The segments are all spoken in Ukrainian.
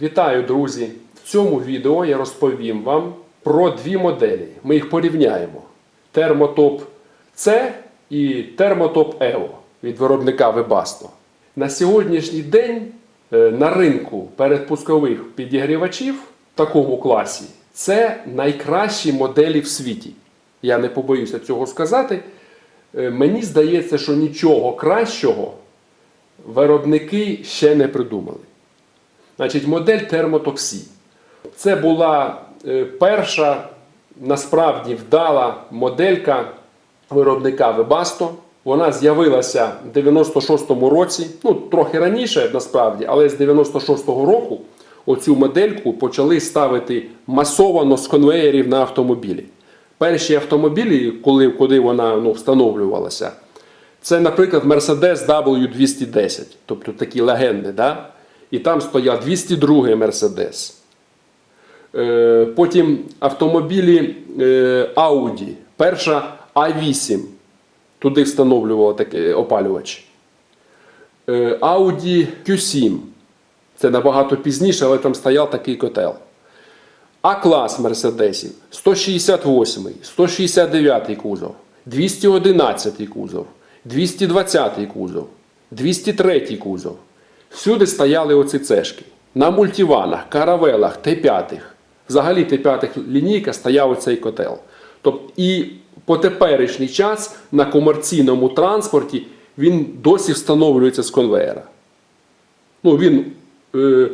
Вітаю, друзі! В цьому відео я розповім вам про дві моделі. Ми їх порівняємо: Термотоп C і Термотоп EVO від виробника Webasto. На сьогоднішній день е, на ринку передпускових підігрівачів в такому класі це найкращі моделі в світі. Я не побоюся цього сказати. Е, Мені здається, що нічого кращого виробники ще не придумали. Значить, модель термотоксі. Це була е, перша насправді вдала моделька виробника Webasto. Вона з'явилася в 96-му році, ну трохи раніше насправді, але з 96-го року оцю модельку почали ставити масовано з конвеєрів на автомобілі. Перші автомобілі, коли, коли вона ну, встановлювалася, це, наприклад, Mercedes W210, тобто такі легенди. Да? І там стояв 202 Mercedes. Е, Потім автомобілі е, Audi. Перша A8. Туди встановлював опалювач. Е, Audi Q7. Це набагато пізніше, але там стояв такий котел. А-клас Мерседесів 168, 169 кузов, 211 кузов, 220 кузов, 203 кузов. Всюди стояли оці цешки. На мультиванах, каравелах, Т5. Взагалі Т5 лінійка стояв оцей котел. Тобто, і по теперішній час на комерційному транспорті він досі встановлюється з конвеєра. Ну, він е,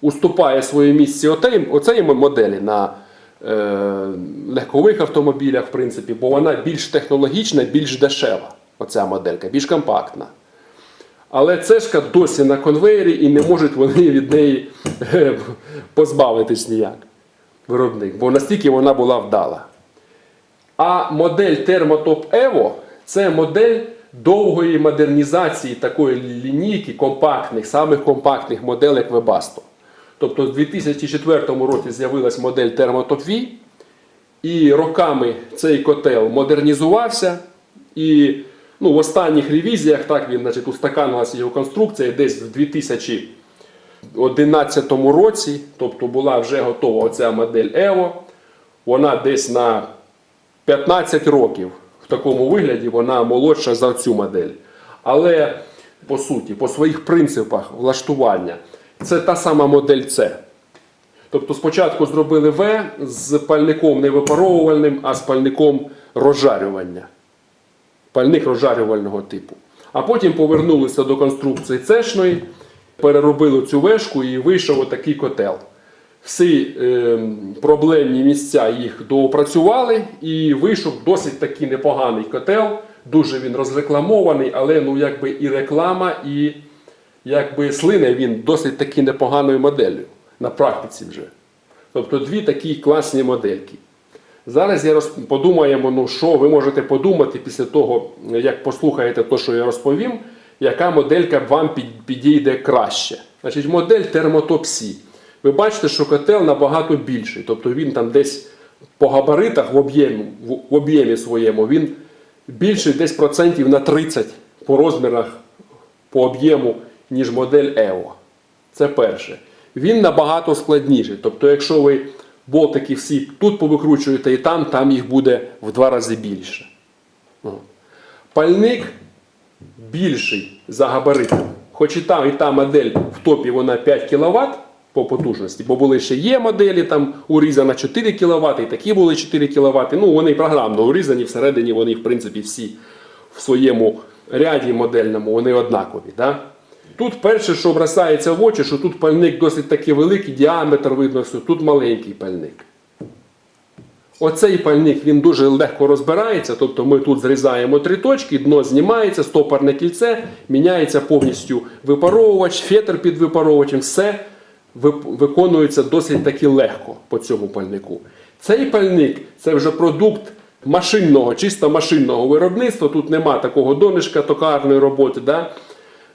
уступає своє місце оцеї моделі на е, легкових автомобілях, в принципі, бо вона більш технологічна, більш дешева. Оця моделька, більш компактна. Але цешка досі на конвеєрі і не можуть вони від неї е, позбавитись ніяк. Виробник, бо настільки вона була вдала. А модель Thermotop Evo це модель довгої модернізації такої лінійки компактних, самих компактних моделей Webasto. Тобто в 2004 році з'явилась модель Thermotop V, і роками цей котел модернізувався. І ну, в останніх ревізіях так він значить, устаканилася його конструкція десь в 2011 році, тобто була вже готова оця модель Evo. Вона десь на 15 років в такому вигляді вона молодша за цю модель. Але по суті, по своїх принципах влаштування, це та сама модель C. Тобто спочатку зробили В з пальником не випаровувальним, а з пальником розжарювання. Пальник розжарювального типу. А потім повернулися до конструкції цешної, переробили цю вешку і вийшов отакий котел. Всі е, проблемні місця їх доопрацювали і вийшов досить такий непоганий котел. Дуже він розрекламований, але ну, якби і реклама, і якби слине він досить таки непоганою моделлю на практиці вже. Тобто дві такі класні модельки. Зараз я подумаємо, ну що ви можете подумати після того, як послухаєте те, що я розповім, яка моделька вам підійде краще. Значить, модель C. Ви бачите, що котел набагато більший. Тобто він там десь по габаритах в об'ємі, в об'ємі своєму він більший десь процентів на 30 по розмірах, по об'єму, ніж модель EVO. Це перше. Він набагато складніший. Тобто, якщо ви болтики всі тут повикручуєте і там, там їх буде в два рази більше. Пальник більший за габаритом. Хоч і там, і та модель в топі вона 5 кВт по потужності, бо були ще є моделі, там урізана 4 кВт, і такі були 4 кВт. Ну, вони програмно урізані, всередині вони, в принципі, всі в своєму ряді модельному, вони однакові. Да? Тут перше, що бросається в очі, що тут пальник досить таки великий, діаметр видно, що тут маленький пальник. Оцей пальник він дуже легко розбирається, тобто ми тут зрізаємо три точки, дно знімається, стопорне кільце, міняється повністю випаровувач, фетр під випаровувачем, все виконується досить таки легко по цьому пальнику. Цей пальник це вже продукт машинного, чисто машинного виробництва. Тут нема такого донишка токарної роботи. Да?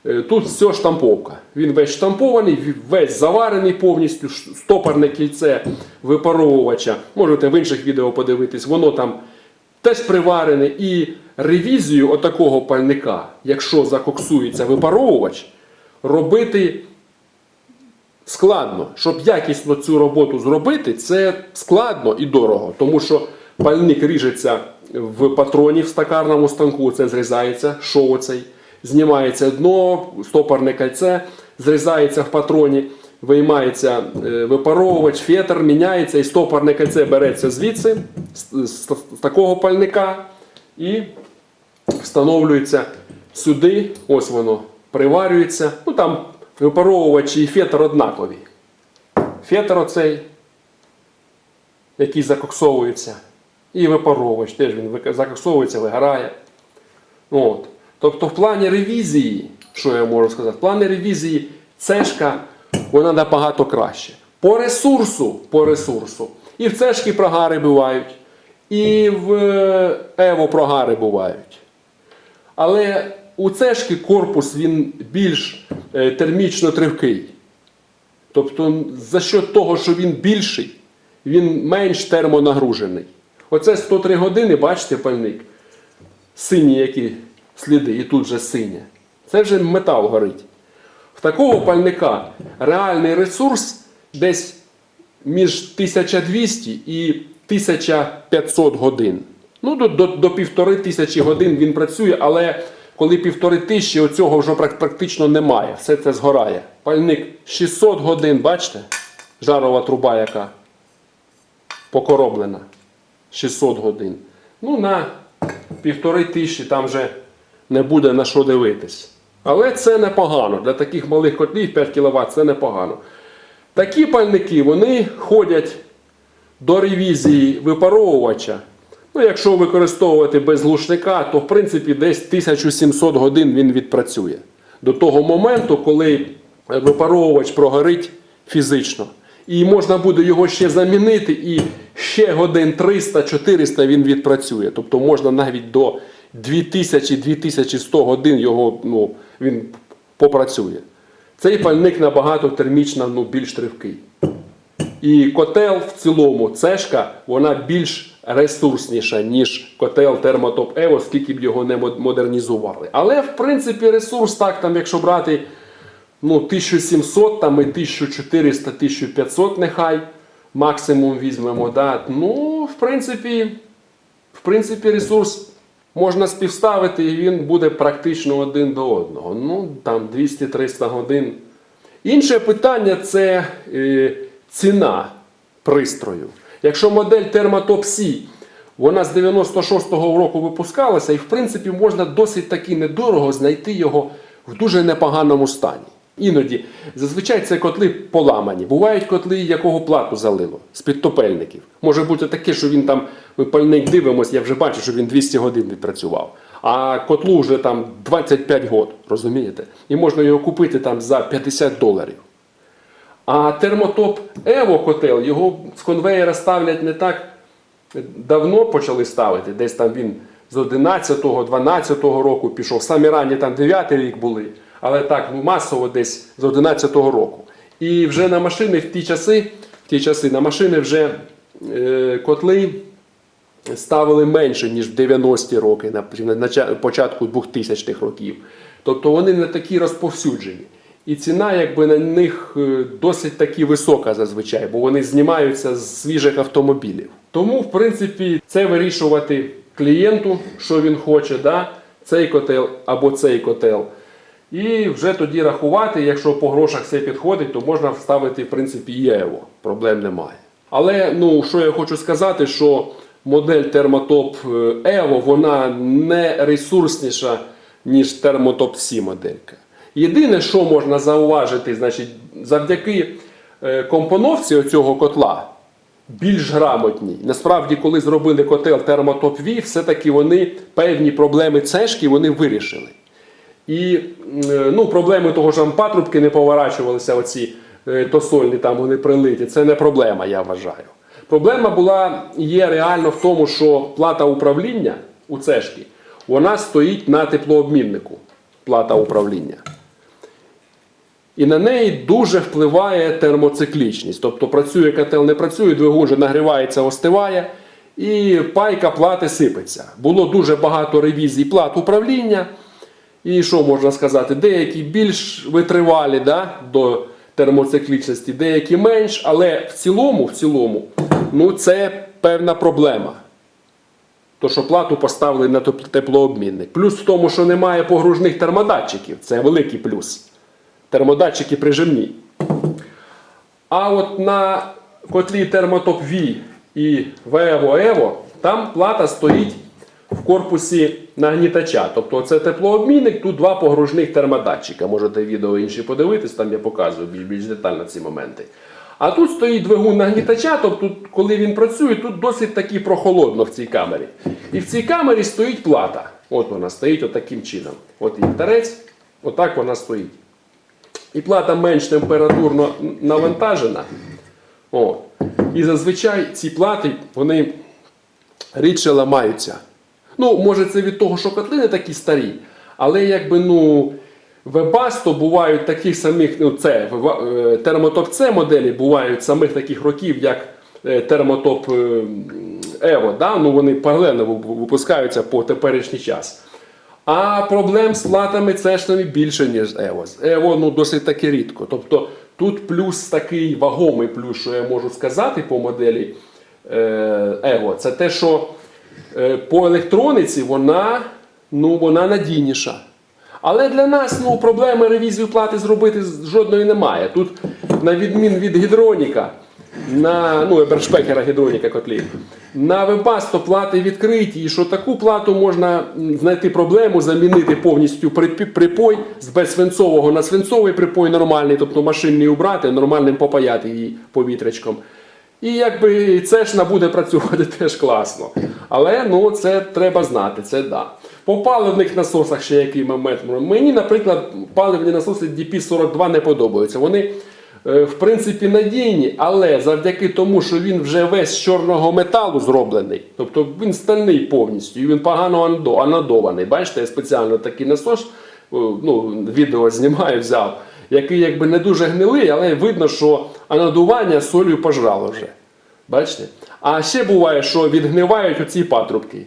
Е, Тут все штамповка. Він весь штампований, весь заварений повністю, стопорне кільце випаровувача. Можете в інших відео подивитись, воно там теж приварене. І ревізію отакого пальника, якщо закоксується випаровувач, робити складно. Щоб якісно цю роботу зробити, це складно і дорого, тому що пальник ріжеться в патроні в стакарному станку, це зрізається, шов оцей, знімається дно, стопорне кольце, зрізається в патроні, виймається е, випаровувач, фетр, міняється, і стопорне кольце береться звідси, з, з- з такого пальника, і встановлюється сюди, ось воно приварюється. Ну там випаровувач і фетр однакові. Фетр оцей, який закоксовується, і випаровувач теж він закоксовується, вигорає. От. Тобто в плані ревізії, що я можу сказати, в плані ревізії цешка вона набагато краще. По ресурсу, по ресурсу. І в цешки прогари бувають, і в е, Ево прогари бувають. Але у цешки корпус він більш е, термічно тривкий. Тобто, за счет того, що він більший, він менш термонагружений. Оце 103 години, бачите, пальник. Сині які сліди, і тут же синє. Це вже метал горить. В такого пальника реальний ресурс десь між 1200 і 1500 годин. Ну, до, до, до півтори тисячі годин він працює, але коли півтори тисячі, оцього вже практично немає. Все це згорає. Пальник 600 годин, бачите? Жарова труба, яка покороблена. 600 годин. Ну, на півтори тисячі там вже не буде на що дивитись. Але це непогано. Для таких малих котлів 5 кВт це непогано. Такі пальники вони ходять до ревізії випаровувача. Ну, якщо використовувати без глушника, то в принципі десь 1700 годин він відпрацює. До того моменту, коли випаровувач прогорить фізично. І можна буде його ще замінити, і ще годин 300-400 він відпрацює. Тобто можна навіть до 2000-2100 годин його, ну, він попрацює. Цей пальник набагато термічно ну, більш тривкий. І котел в цілому, цешка, вона більш ресурсніша, ніж котел Термотоп Evo, скільки б його не модернізували. Але, в принципі, ресурс так, там, якщо брати ну, 1700 там, і 1400, 1500 нехай максимум візьмемо. Да. Ну, в принципі, в принципі, ресурс можна співставити, і він буде практично один до одного. Ну, там 200-300 годин. Інше питання це е, ціна пристрою. Якщо модель Thermatop C, вона з 96-го року випускалася, і в принципі можна досить таки недорого знайти його в дуже непоганому стані. Іноді, зазвичай це котли поламані. Бувають котли, якого плату залило з підтопельників. Може бути таке, що він там, ми пальник дивимося, я вже бачу, що він 200 годин відпрацював. А котлу вже там 25 год, розумієте? І можна його купити там за 50 доларів. А термотоп Evo котел, його з конвеєра ставлять не так давно почали ставити. Десь там він з 11-го, 12-го року пішов. Самі ранні там 9-й рік були, але так ну, масово десь з 11-го року. І вже на машини в ті часи, в ті часи на машини вже е, котли ставили менше, ніж в 90-ті роки, на, на початку 2000-х років. Тобто вони не такі розповсюджені. І ціна якби на них е, досить таки висока зазвичай, бо вони знімаються з свіжих автомобілів. Тому, в принципі, це вирішувати клієнту, що він хоче, да? цей котел або цей котел. І вже тоді рахувати, якщо по грошах все підходить, то можна вставити, в принципі, і Ево. Проблем немає. Але ну, що я хочу сказати, що модель Evo вона не ресурсніша, ніж Thermotop C моделька. Єдине, що можна зауважити, значить, завдяки е, компоновці цього котла більш грамотні. Насправді, коли зробили котел Thermotop V, все-таки вони певні проблеми цешки вони вирішили. І е, ну, проблеми того, що там патрубки не поворачувалися, оці е, тосольні там вони прилиті, це не проблема, я вважаю. Проблема була є реально в тому, що плата управління у цешки, вона стоїть на теплообміннику. Плата управління. І на неї дуже впливає термоциклічність. Тобто працює котел, не працює, двигун вже нагрівається, остиває, і пайка плати сипеться. Було дуже багато ревізій плат управління. І що можна сказати? Деякі більш витривалі да, до термоциклічності, деякі менш, але в цілому, в цілому, ну це певна проблема. То, що плату поставили на теплообмінник. Плюс в тому, що немає погружних термодатчиків. Це великий плюс. Термодатчики прижимні. А от на котлі Термотоп V і Vevo Evo там плата стоїть в корпусі нагнітача. Тобто це теплообмінник, тут два погружних термодатчика. Можете відео інші подивитись, там я показую більш, більш детально ці моменти. А тут стоїть двигун нагнітача, тобто, коли він працює, тут досить таки прохолодно в цій камері. І в цій камері стоїть плата. От вона стоїть отаким чином. От її тарець, отак вона стоїть. І плата менш температурно навантажена. О. І зазвичай ці плати вони рідше ламаються. Ну, може, це від того, що котлини такі старі, але якби ну. Вебасто бувають таких самих, ну це е, термотоп С моделі бувають самих таких років, як е, термотоп е, Ево. Да? Ну, вони паралельно випускаються по теперішній час. А проблем з платами цешними більше, ніж Ево. Ево ну, досить таки рідко. Тобто тут плюс такий вагомий плюс, що я можу сказати по моделі Ево, це те, що по електрониці вона, ну, вона надійніша. Але для нас ну, проблеми ревізію плати зробити жодної немає. Тут, на відмін від гідроніка, на ну,Ебершпекера гідроніка котлів, на вебасто плати відкриті, і що таку плату можна знайти проблему, замінити повністю припой з безсвинцового на свинцовий припой нормальний, тобто машинний убрати, нормальним попаяти її повітрячком. І якби цешна буде працювати теж класно. Але ну, це треба знати, це да. По паливних насосах ще який момент. Мені, наприклад, паливні насоси DP42 не подобаються. Вони, е, в принципі, надійні, але завдяки тому, що він вже весь з чорного металу зроблений, тобто він стальний повністю, і він погано анодований. Бачите, я спеціально такий насос, ну, відео знімаю, взяв, який якби не дуже гнилий, але видно, що анодування солью пожрало вже. Бачите? А ще буває, що відгнивають оці патрубки.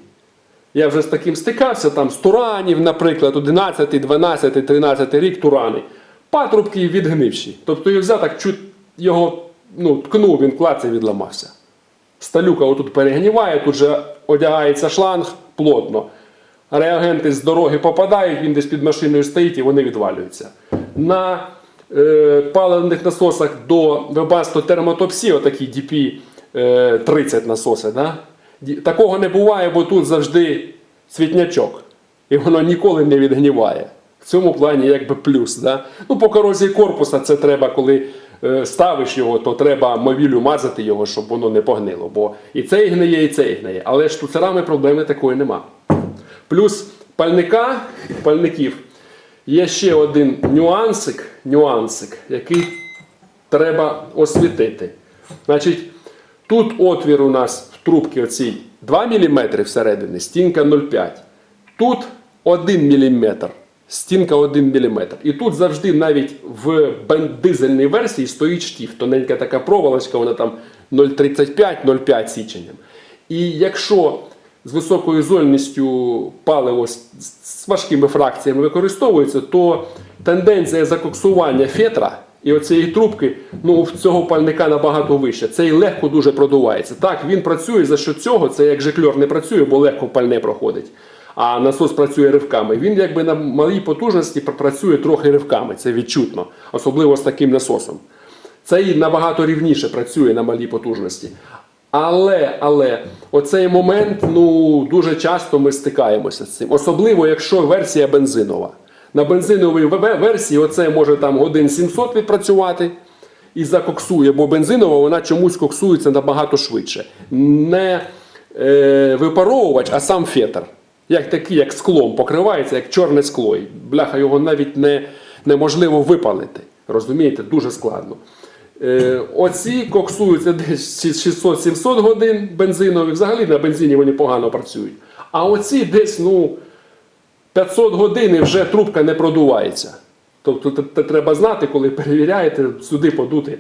Я вже з таким стикався, там з туранів, наприклад, 11, 12, 13 рік турани. Патрубки відгнивші. Тобто я взяв так чуть його ну, ткнув, він клац і відламався. Сталюка отут перегніває, тут же одягається шланг плотно. Реагенти з дороги попадають, він десь під машиною стоїть і вони відвалюються. На е, паливних насосах до Webasto Thermotopsy, отакі DP е, 30 насоси, да? Такого не буває, бо тут завжди світнячок. І воно ніколи не відгніває. В цьому плані якби плюс. Да? Ну, по корозії корпуса це треба, коли е, ставиш його, то треба мовілю мазати його, щоб воно не погнило. Бо і цей гниє, і цей гниє. Але штуцерами проблеми такої нема. Плюс пальника, пальників є ще один нюансик, нюансик, який треба освітити. Значить, тут отвір у нас в трубці оцій 2 мм всередині, стінка 0,5. Тут 1 мм, стінка 1 мм. І тут завжди навіть в бен- дизельній версії стоїть штіф. Тоненька така проволочка, вона там 0,35-0,5 січенням. І якщо з високою зольністю паливо з, важкими фракціями використовується, то тенденція закоксування фетра і оцієї трубки ну, в цього пальника набагато вища. Цей легко дуже продувається. Так, він працює за що цього, це як жикльор не працює, бо легко пальне проходить. А насос працює ривками. Він якби на малій потужності працює трохи ривками, це відчутно, особливо з таким насосом. Цей набагато рівніше працює на малій потужності. Але, але оцей момент ну, дуже часто ми стикаємося з цим. Особливо, якщо версія бензинова. На бензиновій версії оце може там годин 700 відпрацювати і закоксує, бо бензинова вона чомусь коксується набагато швидше. Не е, випаровувач, а сам фетр. Як такий, як склом покривається, як чорне скло. Бляха, його навіть не, неможливо випалити. Розумієте, дуже складно. Е, оці коксуються десь 600-700 годин бензинові. Взагалі на бензині вони погано працюють. А оці десь ну, 500 годин і вже трубка не продувається. Тобто треба знати, коли перевіряєте, сюди подути.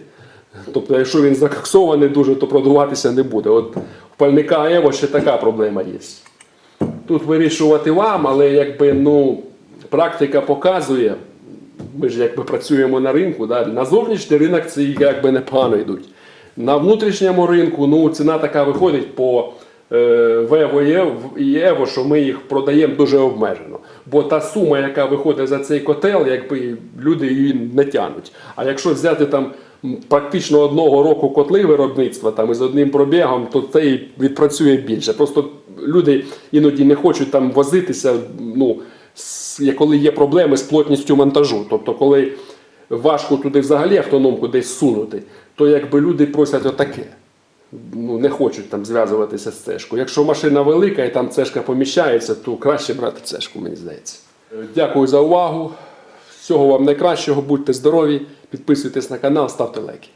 Тобто, якщо він закоксований дуже, то продуватися не буде. От у пальника Ево ще така проблема є. Тут вирішувати вам, але якби ну, практика показує, ми ж якби працюємо на ринку. Да? На зовнішній ринок це якби непогано йдуть. На внутрішньому ринку ну, ціна така виходить по е, Вево і Ево, що ми їх продаємо дуже обмежено. Бо та сума, яка виходить за цей котел, якби люди її не тянуть. А якщо взяти там практично одного року котли виробництва там із одним пробігом, то це відпрацює більше. Просто люди іноді не хочуть там возитися. Ну, коли є проблеми з плотністю монтажу. Тобто, коли важко туди взагалі автономку десь сунути, то якби люди просять отаке. Ну, не хочуть там зв'язуватися з цешкою. Якщо машина велика і там цешка поміщається, то краще брати цешку, мені здається. Дякую за увагу. Всього вам найкращого, будьте здорові, підписуйтесь на канал, ставте лайки.